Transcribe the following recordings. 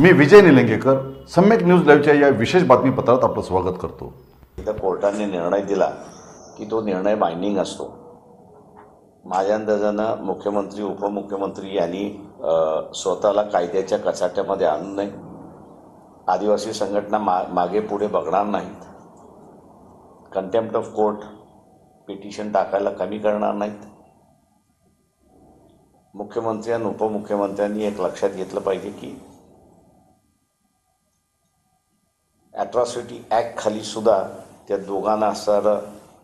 मी Vijay Nilangekar Samyak news लाईव्हच्या या विशेष बातमीपत्रात आपलं स्वागत करतो. इथं कोर्टाने निर्णय दिला की तो निर्णय बाइंडिंग असतो. माझ्या अंदाजानं मुख्यमंत्री उपमुख्यमंत्री यांनी स्वतःला कायद्याच्या कचाट्यामध्ये आणू नये. आदिवासी संघटना मा मागे पुढे बघणार नाहीत. कंटेम्प्ट ऑफ कोर्ट पिटिशन टाकायला कमी करणार नाहीत. मुख्यमंत्री आणि उपमुख्यमंत्र्यांनी एक लक्षात घेतलं पाहिजे की ॲट्रॉसिटी ॲक्टखाली सुद्धा त्या दोघांना असणारं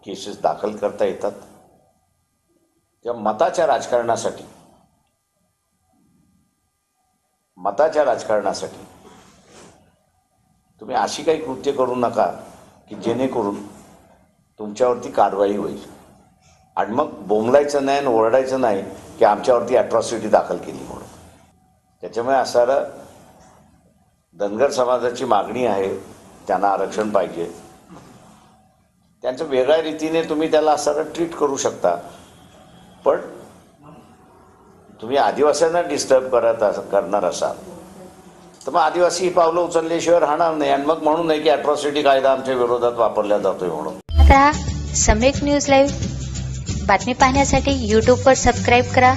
केसेस दाखल करता येतात. किंवा मताच्या राजकारणासाठी. मताच्या राजकारणासाठी. तुम्ही अशी काही कृत्य करू नका की जेणेकरून तुमच्यावरती कारवाई होईल. आणि मग बोंबलायचं नाही आणि ओरडायचं नाही की आमच्यावरती ॲट्रॉसिटी दाखल केली म्हणून. त्याच्यामुळे असणारं धनगर समाजाची मागणी आहे त्यांना आरक्षण पाहिजे. त्यांचं वेगळ्या रीतीने तुम्ही त्याला असं ट्रीट करू शकता. पण तुम्ही आदिवासींना डिस्टर्ब करत अस करणार असाल. तर मग आदिवासी ही पावलं उचलल्याशिवाय राहणार नाही. आणि मग म्हणून नाही की अट्रॉसिटी कायदा आमच्या विरोधात वापरला जातोय म्हणून. आता सम्यक न्यूज लाईव्ह बातमी पाहण्यासाठी यूट्यूबवर सबस्क्राईब करा.